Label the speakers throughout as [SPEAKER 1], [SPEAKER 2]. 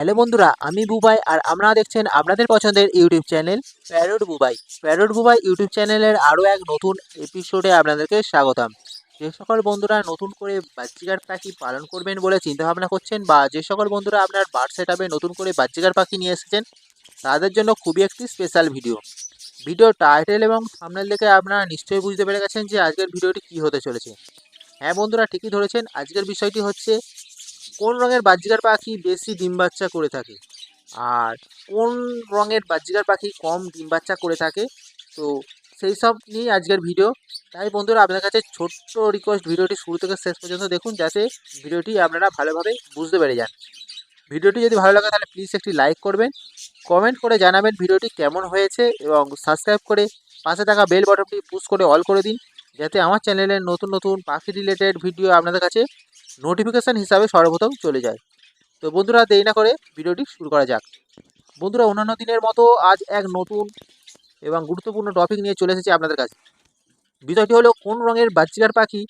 [SPEAKER 1] Hello বন্ধুরা, আমি বুবাই আর আপনারা দেখছেন আপনাদের পছন্দের ইউটিউব চ্যানেল প্যারোড বুবাই। প্যারোড বুবাই ইউটিউব চ্যানেলের আরও এক নতুন এপিসোডে আপনাদেরকে স্বাগতম। যে সকল বন্ধুরা নতুন করে বাচ্চিকার পাখি পালন করবেন বলে চিন্তাভাবনা করছেন বা যে সকল বন্ধুরা আপনার বার্ড সেট নতুন করে বাচ্চিকার পাখি নিয়ে এসেছেন, তাদের জন্য খুবই একটি স্পেশাল ভিডিও ভিডিও টাইটেল এবং সামনের দেখে আপনারা নিশ্চয়ই বুঝতে পেরে গেছেন যে আজকের ভিডিওটি কী হতে চলেছে। হ্যাঁ বন্ধুরা, ঠিকই ধরেছেন, আজকের বিষয়টি হচ্ছে কোন রঙের বাহ্যিকার পাখি বেশি ডিম বাচ্চা করে থাকে? আর কোন রঙের বাহ্যিকার পাখি কম ডিম বাচ্চা করে থাকে? তো সেই সব নিয়ে আজকের ভিডিও। তাই বন্ধুরা, আপনার কাছে ছোট্ট রিকোয়েস্ট ভিডিওটি শুরু থেকে শেষ পর্যন্ত দেখুন, যাতে ভিডিওটি আপনারা ভালোভাবে বুঝতে পেরে যান। ভিডিওটি যদি ভালো লাগে, তাহলে প্লিজ একটি লাইক করবেন কমেন্ট করে জানাবেন ভিডিওটি কেমন হয়েছে, এবং সাবস্ক্রাইব করে পাশে থাকা বেল বটনটি পুশ করে অল করে দিন, যাতে আমার চ্যানেলের নতুন নতুন পাখি রিলেটেড ভিডিও আপনাদের কাছে নোটিফিকেশান হিসাবে সর্বপ্রথম চলে যায়। তো বন্ধুরা দেরি না করে ভিডিওটি শুরু করা যাক। বন্ধুরা অন্যান্য দিনের মতো আজ এক নতুন এবং গুরুত্বপূর্ণ টপিক নিয়ে চলে এসেছি আপনাদের কাছে। বিষয়টি হলো, কোন রঙের বাচ্চিকার পাখি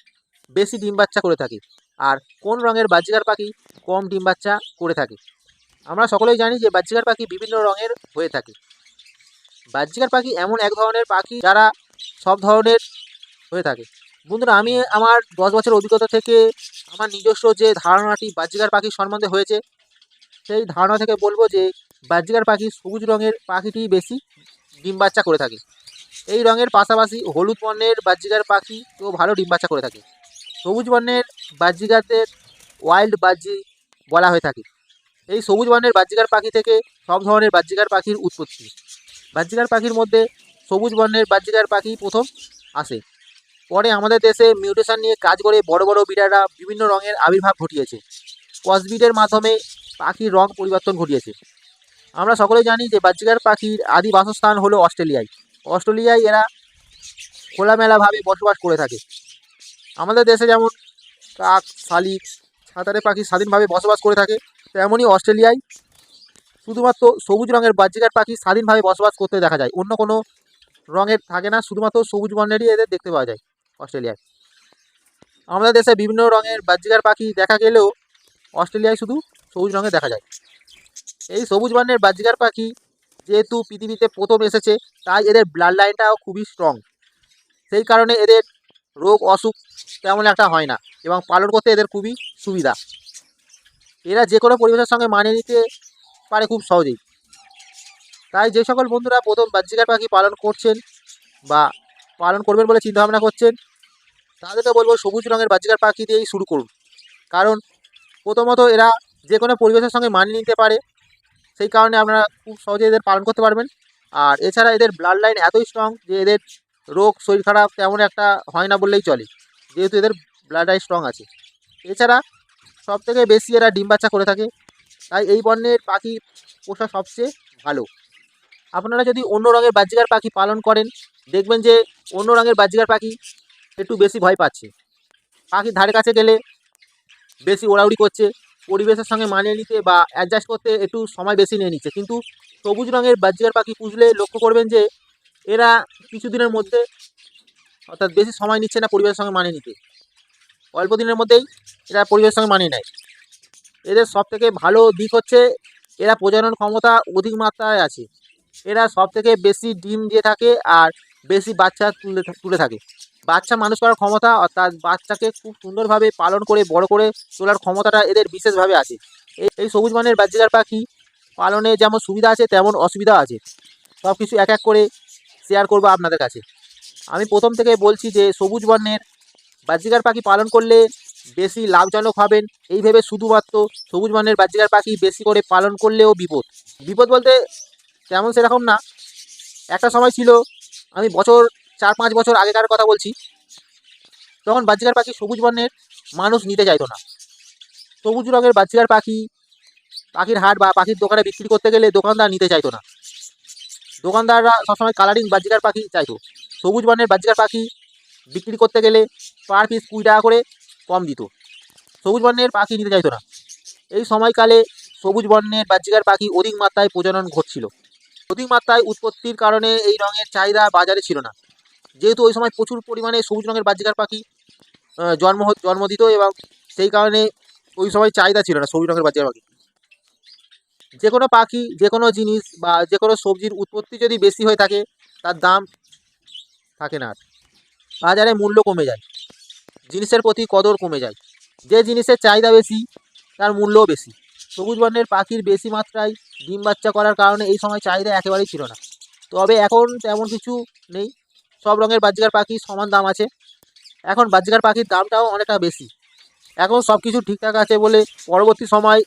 [SPEAKER 1] বেশি ডিম বাচ্চা করে থাকে? আর কোন রঙের বাচ্চিকার পাখি কম ডিম বাচ্চা করে থাকে? আমরা সকলেই জানি যে বাচ্চিকার পাখি বিভিন্ন রঙের হয়ে থাকে। বাচ্চিকার পাখি এমন এক ধরনের পাখি যারা সব ধরনের হয়ে থাকে। বন্ধুরা, আমি আমার দশ বছর অভিজ্ঞতা থেকে আমার নিজস্ব যে ধারণাটি বাহ্যিকার পাখি সম্বন্ধে হয়েছে, সেই ধারণা থেকে বলব যে বাহ্যিকার পাখি সবুজ রঙের পাখিটি বেশি ডিম বাচ্চা করে থাকে। এই রঙের পাশাপাশি হলুদ বর্ণের বাহ্যিকার পাখিও ভালো ডিম বাচ্চা করে থাকে। সবুজ বর্ণের বাহ্যিকারদের ওয়াইল্ড বাহ্যি বলা হয়ে থাকে। এই সবুজ বর্ণের বাহ্যিকার পাখি থেকে সব ধরনের বাহ্যিকার পাখির উৎপত্তি। বাহ্যিকার পাখির মধ্যে সবুজ বর্ণের বাহ্যিকার পাখি প্রথম আসে। পরে আমাদের দেশে মিউটেশন নিয়ে কাজ করে বড় বড় বিড়ারা বিভিন্ন রঙের আবির্ভাব ঘটিয়েছে। ক্রসবিডের মাধ্যমে পাখির রং পরিবর্তন ঘটিয়েছে। আমরা সকলেই জানি যে বাচ্চিকার পাখির আদি বাসস্থান হলো অস্ট্রেলিয়ায়। অস্ট্রেলিয়ায় এরা খোলামেলাভাবে বসবাস করে থাকে। আমাদের দেশে যেমন কাক, শালিক, সাঁতারে পাখি স্বাধীনভাবে বসবাস করে থাকে তেমনই অস্ট্রেলিয়ায় শুধুমাত্র সবুজ রঙের বাহ্যিকার পাখি স্বাধীনভাবে বসবাস করতে দেখা যায়। অন্য কোনো রঙের থাকে না, শুধুমাত্র সবুজ বর্ণেরই এদের দেখতে পাওয়া যায়। অস্ট্রেলিয়ায়। আমাদের দেশে বিভিন্ন রঙের বাহ্যিকার পাখি দেখা গেলেও অস্ট্রেলিয়ায় শুধু সবুজ রঙে দেখা যায়। এই সবুজ বর্ণের বাহ্যিকার পাখি যেহেতু পৃথিবীতে প্রথম এসেছে, তাই এদের ব্লাড লাইনটাও খুবই স্ট্রং সেই কারণে এদের রোগ, অসুখ তেমন একটা হয় না এবং পালন করতে এদের খুবই সুবিধা। এরা যে কোনো পরিবেশের সঙ্গে মানিয়ে নিতে পারে খুব সহজেই। তাই যে সকল বন্ধুরা প্রথম বাহ্যিকার পাখি পালন করছেন বা পালন করবেন বলে চিন্তাভাবনা করছেন তাদেরকে বলব সবুজ রঙের বাহ্যিকার পাখি দিয়েই শুরু করুন। কারণ প্রথমত এরা যে কোনো পরিবেশের সঙ্গে মানিয়ে নিতে পারে, সেই কারণে আপনারা খুব সহজে এদের পালন করতে পারবেন। আর এছাড়া এদের ব্লাড লাইন এতই স্ট্রং যে এদের রোগ শরীর খারাপ তেমন একটা হয় না বললেই চলে, যেহেতু এদের ব্লাড লাইন স্ট্রং আছে। এছাড়া সব থেকে বেশি এরা ডিম বাচ্চা করে থাকে, তাই এই বর্ণের পাখি পোষা সবচেয়ে ভালো। আপনারা যদি অন্য রঙের বাহ্যিকার পাখি পালন করেন, দেখবেন যে অন্য রঙের বাহ্যিকার পাখি একটু বেশি ভয় পাচ্ছে। পাখির ধারে কাছে গেলে বেশি ওড়াউড়ি করছে। পরিবেশের সঙ্গে মানিয়ে নিতে বা অ্যাডজাস্ট করতে একটু সময় বেশি নিয়ে নিচ্ছে। কিন্তু সবুজ রঙের বাহ্যিকার পাখি পুষলে লক্ষ্য করবেন যে, এরা কিছুদিনের মধ্যে অর্থাৎ বেশি সময় নিচ্ছে না পরিবেশের সঙ্গে মানিয়ে নিতে। অল্প দিনের মধ্যেই এরা পরিবেশের সঙ্গে মানিয়ে নেয়। এদের সব থেকে ভালো দিক হচ্ছে, এরা প্রজনন ক্ষমতা অধিক মাত্রায় আছে। এরা সব থেকে বেশি ডিম দিয়ে থাকে আর বেশি বাচ্চা তুলে তুলে থাকে। বাচ্চা মানুষ করার ক্ষমতা অর্থাৎ বাচ্চাকে খুব সুন্দরভাবে পালন করে, বড় করে তোলার ক্ষমতাটা এদের বিশেষভাবে আছে। এই সবুজ বর্ণের বাহ্যিকার পাখি পালনে যেমন সুবিধা আছে, তেমন অসুবিধা আছে। সব কিছু এক এক করে শেয়ার করব আপনাদের কাছে। আমি প্রথম থেকে বলছি যে, সবুজ বর্ণের বাহ্যিকার পাখি পালন করলে বেশি লাভজনক হবেন। এই ভেবে শুধুমাত্র সবুজ বর্ণের বাহ্যিকার পাখি বেশি করে পালন করলেও বিপদ। বিপদ বলতে তেমন সেরকম না। একটা সময় ছিল, আমি বছর চার পাঁচ বছর আগেকার কথা বলছি, তখন বাহ্যিকার পাখি সবুজ বর্ণের মানুষ নিতে চাইতো না। সবুজ রঙের বাহ্যিকার পাখি, পাখির হাট বা পাখির দোকানে বিক্রি করতে গেলে দোকানদার নিতে চাইতো না। দোকানদাররা সবসময় কালারিং বাহ্যিকার পাখি চাইতো। সবুজ বর্ণের বাহ্যিকার পাখি বিক্রি করতে গেলে পার পিস কুড়ি টাকা করে কম দিত। সবুজ বর্ণের পাখি নিতে চাইতো না। এই সময়কালে সবুজ বর্ণের বাহ্যিকার পাখি অধিক মাত্রায় প্রজনন ঘটছিল। অধিক মাত্রায় উৎপত্তির কারণে এই রঙের চাহিদা বাজারে ছিল না। যেহেতু ওই সময় প্রচুর পরিমাণে সবুজ রঙের বাহ্যিকার পাখি জন্ম জন্ম দিত এবং সেই কারণে ওই সময় চাহিদা ছিল না সবুজ রঙের বাহ্যিকার পাখি যে কোনো পাখি যে কোনো জিনিস বা যে কোনো সবজির উৎপত্তি যদি বেশি হয়ে থাকে, তার দাম থাকে না বাজারে মূল্য কমে যায়। জিনিসের প্রতি কদর কমে যায়। যে জিনিসের চাহিদা বেশি, তার মূল্যও বেশি। সবুজ বর্ণের পাখির বেশি মাত্রায় ডিম বাচ্চা করার কারণে এই সময় চাহিদা একেবারেই ছিল না। তবে এখন তেমন কিছু নেই। সব রঙের বাজিকার পাখি সমান দাম আছে। এখন বাজিকার পাখির দামটাও অনেকটা বেশি। এখন সব কিছু ঠিকঠাক আছে বলে পরবর্তী সময়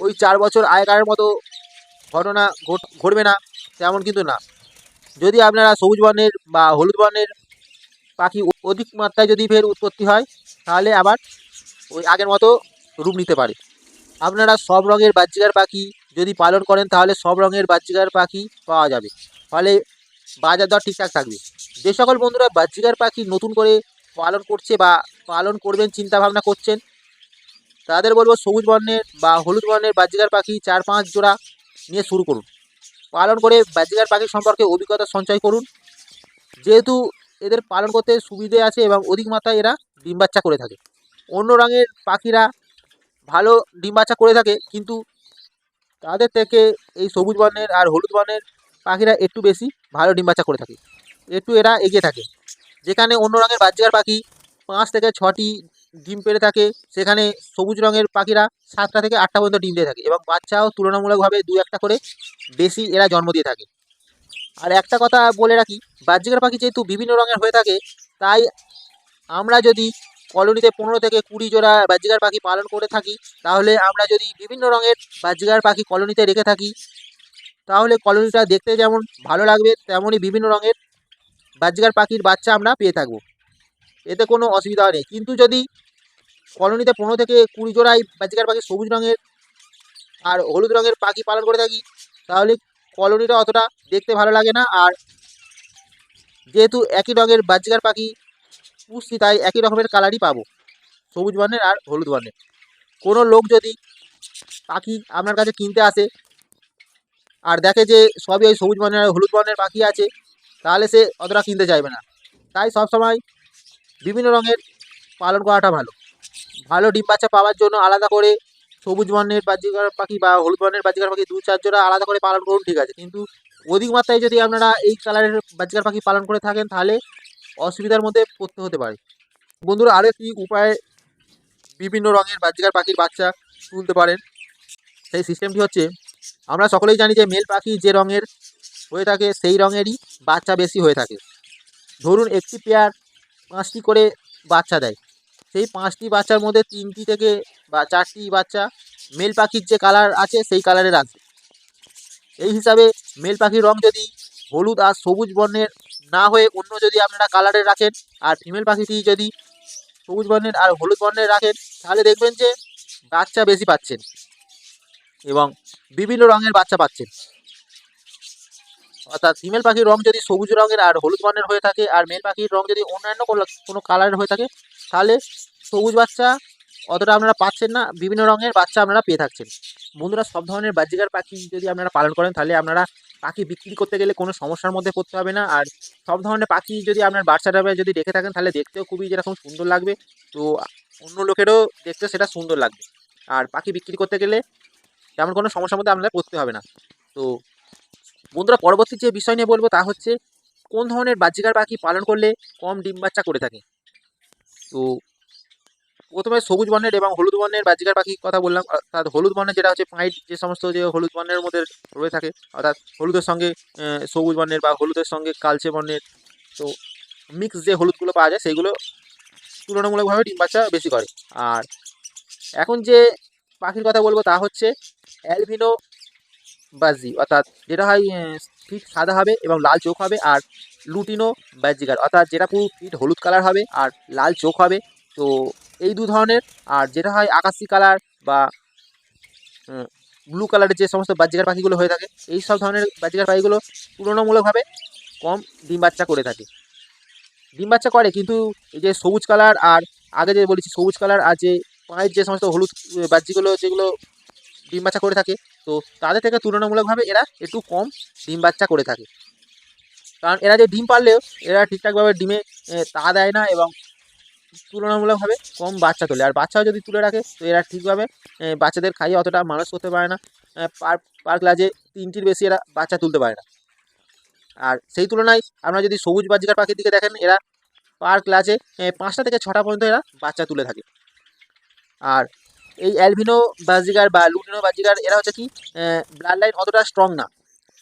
[SPEAKER 1] ওই চার বছর আগেকারের মতো ঘটনা ঘট- ঘটবে না, তেমন কিন্তু না। যদি আপনারা সবুজ বর্ণের বা হলুদ বর্ণের পাখি অধিক মাত্রায় যদি ফের উৎপত্তি হয়, তাহলে আবার ওই আগের মতো রূপ নিতে পারে। আপনারা সব রঙের বাচ্চিকার পাখি যদি পালন করেন, তাহলে সব রঙের বাচ্চিকার পাখি পাওয়া যাবে। ফলে বাজার দর ঠিকঠাক থাকবে। যে সকল বন্ধুরা বাচ্চিকার পাখি নতুন করে পালন করছে বা পালন করবেন চিন্তা ভাবনা করছেন, তাদের বলব সবুজ বর্ণের বা হলুদ বর্ণের বাজিকার পাখি চার পাঁচ জোড়া নিয়ে শুরু করুন। পালন করে বাজিকার পাখি সম্পর্কে অভিজ্ঞতা সঞ্চয় করুন। যেহেতু এদের পালন করতে সুবিধে আছে এবং অধিক মাত্রায় এরা ডিম বাচ্চা করে থাকে। অন্য রঙের পাখিরা ভালো ডিম বাচ্চা করে থাকে, কিন্তু তাদের থেকে এই সবুজ বর্ণের আর হলুদ বর্ণের পাখিরা একটু বেশি ভালো ডিম বাচ্চা করে থাকে। একটু এরা এগিয়ে থাকে। যেখানে অন্য রঙের বাচ্চার পাখি পাঁচ থেকে ছটি ডিম পেড়ে থাকে, সেখানে সবুজ রঙের পাখিরা সাতটা থেকে আটটা পর্যন্ত ডিম দিয়ে থাকে এবং বাচ্চাও তুলনামূলকভাবে দু একটা করে বেশি এরা জন্ম দিয়ে থাকে। আর একটা কথা বলে রাখি বাহ্যিকের পাখি যেহেতু বিভিন্ন রঙের হয়ে থাকে, তাই আমরা যদি কলোনিতে পনেরো থেকে কুড়ি জোড়া বাহ্যিকার পাখি পালন করে থাকি, তাহলে আমরা যদি বিভিন্ন রঙের বাহ্যিকার পাখি কলোনিতে রেখে থাকি, তাহলে কলোনিটা দেখতে যেমন ভালো লাগবে তেমনই বিভিন্ন রঙের বাহ্যিকার পাখির বাচ্চা আমরা পেয়ে থাকব। এতে কোনো অসুবিধা নেই। কিন্তু যদি কলোনিতে পনেরো থেকে কুড়ি জোড়াই বাজিকার পাখি সবুজ রঙের আর হলুদ রঙের পাখি পালন করে থাকি, তাহলে কলোনিটা অতটা দেখতে ভালো লাগে না। আর যেহেতু একই রঙের বাজিকার পাখি পুষছি, তাই একই রকমের কালারই পাবো। সবুজ বর্ণের আর হলুদ বর্ণের। কোনো লোক যদি পাখি আপনার কাছে কিনতে আসে, আর দেখে যে সবই ওই সবুজ বর্ণের আর হলুদ বর্ণের পাখি আছে তাহলে সে অতটা কিনতে চাইবে না। তাই সবসময় বিভিন্ন রঙের পালন করাটা ভালো। ভালো ডিম বাচ্চা পাওয়ার জন্য আলাদা করে সবুজ বর্ণের বাজিকার পাখি বা হলুদ বর্ণের বাজিকার পাখি দু চার জোড়া আলাদা করে পালন করুন, ঠিক আছে। কিন্তু অধিক মাত্রায় যদি আপনারা এই কালারের বাজিকার পাখি পালন করে থাকেন, তাহলে অসুবিধার মধ্যে পড়তে হতে পারে। বন্ধুরা, আরও একটি উপায়ে বিভিন্ন রঙের বাজিকার পাখির বাচ্চা তুলতে পারেন। সেই সিস্টেমটি হচ্ছে, আমরা সকলেই জানি যে মেল পাখি যে রঙের হয়ে থাকে, সেই রঙেরই বাচ্চা বেশি হয়ে থাকে। ধরুন, একটি পেয়ার পাঁচটি করে বাচ্চা দেয়। সেই পাঁচটি বাচ্চার মধ্যে তিনটি থেকে বা চারটি বাচ্চা মেল পাখির যে কালার আছে, সেই কালারের আসবে এই হিসাবে মেল পাখির রং যদি হলুদ আর সবুজ বর্ণের না হয়ে অন্য যদি আপনারা কালারের রাখেন, আর ফিমেল পাখিটি যদি সবুজ বর্ণের আর হলুদ বর্ণের রাখেন, তাহলে দেখবেন যে বাচ্চা বেশি পাচ্ছেন এবং বিভিন্ন রঙের বাচ্চা পাচ্ছেন। অর্থাৎ ফিমেল পাখির রং যদি সবুজ রঙের আর হলুদ বর্ণের হয়ে থাকে, আর মেল পাখির রং যদি অন্যান্য কোনো- কালারের হয়ে থাকে, তাহলে সবুজ বাচ্চা অতটা আপনারা পাচ্ছেন না। বিভিন্ন রঙের বাচ্চা আপনারা পেয়ে থাকছেন। বন্ধুরা, সব ধরনের বাজিকার পাখি যদি আপনারা পালন করেন, তাহলে আপনারা পাখি বিক্রি করতে গেলে কোনো সমস্যার মধ্যে পড়তে হবে না। আর সব ধরনের পাখি যদি আপনার বাচ্চাটা যদি রেখে থাকেন, তাহলে দেখতেও খুবই যেরকম সুন্দর লাগবে। তো অন্য লোকেরও দেখতে সেটা সুন্দর লাগবে। আর পাখি বিক্রি করতে গেলে তেমন কোনো সমস্যার মধ্যে আপনাদের পড়তে হবে না। তো বন্ধুরা পরবর্তী যে বিষয় নিয়ে বলব তা হচ্ছে কোন ধরনের বাহ্যিকার পাখি পালন করলে কম ডিম বাচ্চা করে থাকে? তো প্রথমে সবুজ বর্ণের এবং হলুদ বর্ণের বাহ্যিকার পাখির কথা বললাম, অর্থাৎ হলুদ বর্ণের যেটা হচ্ছে পাইট, যে সমস্ত যে হলুদ বর্ণের মধ্যে রয়ে থাকে, অর্থাৎ হলুদের সঙ্গে সবুজ বর্ণের বা হলুদের সঙ্গে কালচে বর্ণের, তো মিক্স যে হলুদগুলো পাওয়া যায় সেইগুলো তুলনামূলকভাবে ডিম বাচ্চা বেশি করে। আর এখন যে পাখির কথা বলব তা হচ্ছে অ্যালভিনো বাজি অর্থাৎ যেটা হয় ফিট সাদা হবে এবং লাল চোখ হবে আর লুটিনো বাজিকার অর্থাৎ যেটা পুরো ফিট হলুদ কালার হবে আর লাল চোখ হবে। তো এই দু ধরনের, আর যেটা হয় আকাশি কালার বা ব্লু কালারের যে সমস্ত বাজিকার পাখিগুলো হয়ে থাকে, এই সব ধরনের বাজিকার পাখিগুলো তুলনামূলকভাবে কম ডিম বাচ্চা করে থাকে। ডিম বাচ্চা করে কিন্তু এই যে সবুজ কালার আর আগে যে বলেছি সবুজ কালার আর যে পায়ের যে সমস্ত হলুদ বাজিগুলো যেগুলো ডিম বাচ্চা করে থাকে। তো তাদের থেকে তুলনামূলকভাবে এরা একটু কম ডিম বাচ্চা করে থাকে। কারণ এরা যে ডিম পারলেও এরা ঠিকঠাকভাবে ডিমে তা দেয় না এবং তুলনামূলকভাবে কম বাচ্চা তোলে। আর বাচ্চাও যদি তুলে রাখে, তো এরা ঠিকভাবে বাচ্চাদের খাইয়ে অতটা মানুষ করতে পারে না। পার পার ক্লাসে তিনটির বেশি এরা বাচ্চা তুলতে পারে না। আর সেই তুলনায় আপনারা যদি সবুজ বাজিকার পাখির দিকে দেখেন, এরা পার ক্লাসে পাঁচটা থেকে ছটা পর্যন্ত এরা বাচ্চা তুলে থাকে। আর এই অ্যালভিনো বাজিকার বা লুটিনো বাজিকার এরা হচ্ছে কি ব্লাড লাইন অতটা স্ট্রং না।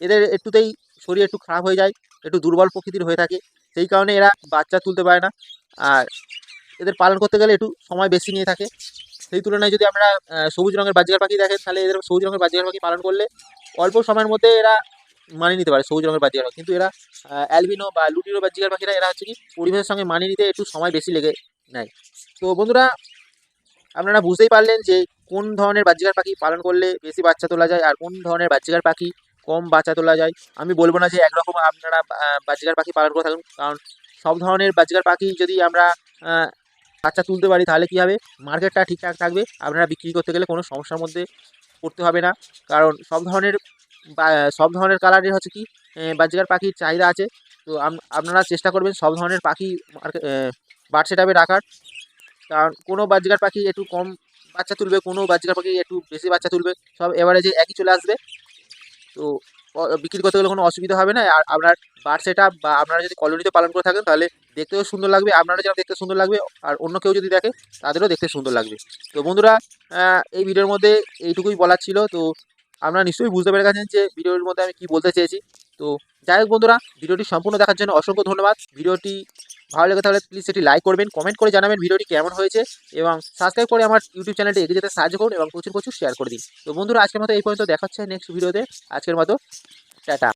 [SPEAKER 1] এদের একটুতেই শরীর একটু খারাপ হয়ে যায়, একটু দুর্বল প্রকৃতির হয়ে থাকে। সেই কারণে এরা বাচ্চা তুলতে পারে না। আর এদের পালন করতে গেলে একটু সময় বেশি নিয়ে থাকে। সেই তুলনায় যদি আমরা সবুজ রঙের বাজিকার পাখি দেখেন, তাহলে এদের সবুজ রঙের বাজিকার পাখি পালন করলে অল্প সময়ের মধ্যে এরা মানিয়ে নিতে পারে সবুজ রঙের বাজিকার কিন্তু এরা অ্যালবিনো বা লুটিনো বাজিকার পাখিরা, এরা হচ্ছে কি, পরিবেশের সঙ্গে মানিয়ে নিতে একটু সময় বেশি লেগে নেয়। তো বন্ধুরা আপনারা বুঝতেই পারলেন যে কোন ধরনের বাজিকার পাখি পালন করলে বেশি বাচ্চা তোলা যায় আর কোন ধরনের বাজিকার পাখি কম বাচ্চা তোলা যায়। আমি বলব না যে একরকম আপনারা বাজিকার পাখি পালন করে থাকুন, কারণ সব ধরনের বাজিকার পাখি যদি আমরা বাচ্চা তুলতে পারি তাহলে কী হবে? মার্কেটটা ঠিকঠাক থাকবে, আপনারা বিক্রি করতে গেলে কোনো সমস্যার মধ্যে পড়তে হবে না। কারণ সব ধরনের সব ধরনের কালারের হচ্ছে কি বাজিকার পাখির চাহিদা আছে। তো আপনারা চেষ্টা করবেন সব ধরনের পাখি বার্ড সেটাপে রাখার। কারণ কোনো বাজিকার পাখি একটু কম বাচ্চা তুলবে, কোনো বাজিকার পাখি একটু বেশি বাচ্চা তুলবে, সব এভারেজে একই চলে আসবে। তো বিক্রি করতে গেলে কোনো অসুবিধা হবে না। আর আপনার বার্ড সেট বা আপনারা যদি কলোনিতে পালন করে থাকেন, তাহলে দেখতেও সুন্দর লাগবে, আপনারা যেন দেখতে সুন্দর লাগবে, আর অন্য কেউ যদি দেখে, তাদেরও দেখতে সুন্দর লাগবে। তো বন্ধুরা এই ভিডিওর মধ্যে এইটুকুই বলার ছিল। তো আপনারা নিশ্চয়ই বুঝতে পেরে গেছেন যে ভিডিওর মধ্যে আমি কি বলতে চেয়েছি। তো যাই হোক বন্ধুরা, ভিডিওটি সম্পূর্ণ দেখার জন্য অসংখ্য ধন্যবাদ। ভিডিওটি ভালো লেগে তাহলে প্লিজ সেটি লাইক করবেন কমেন্ট করে জানাবেন ভিডিওটি কেমন হয়েছে এবং সাবস্ক্রাইব করে আমার ইউটিউব চ্যানেলটি এগিয়ে যেতে সাহায্য করুন এবং প্রচুর প্রচুর শেয়ার করে দিন। তো বন্ধুরা, আজকের মতো এই পর্যন্ত দেখাচ্ছে নেক্সট ভিডিওতে আজকের মতো, টাটা।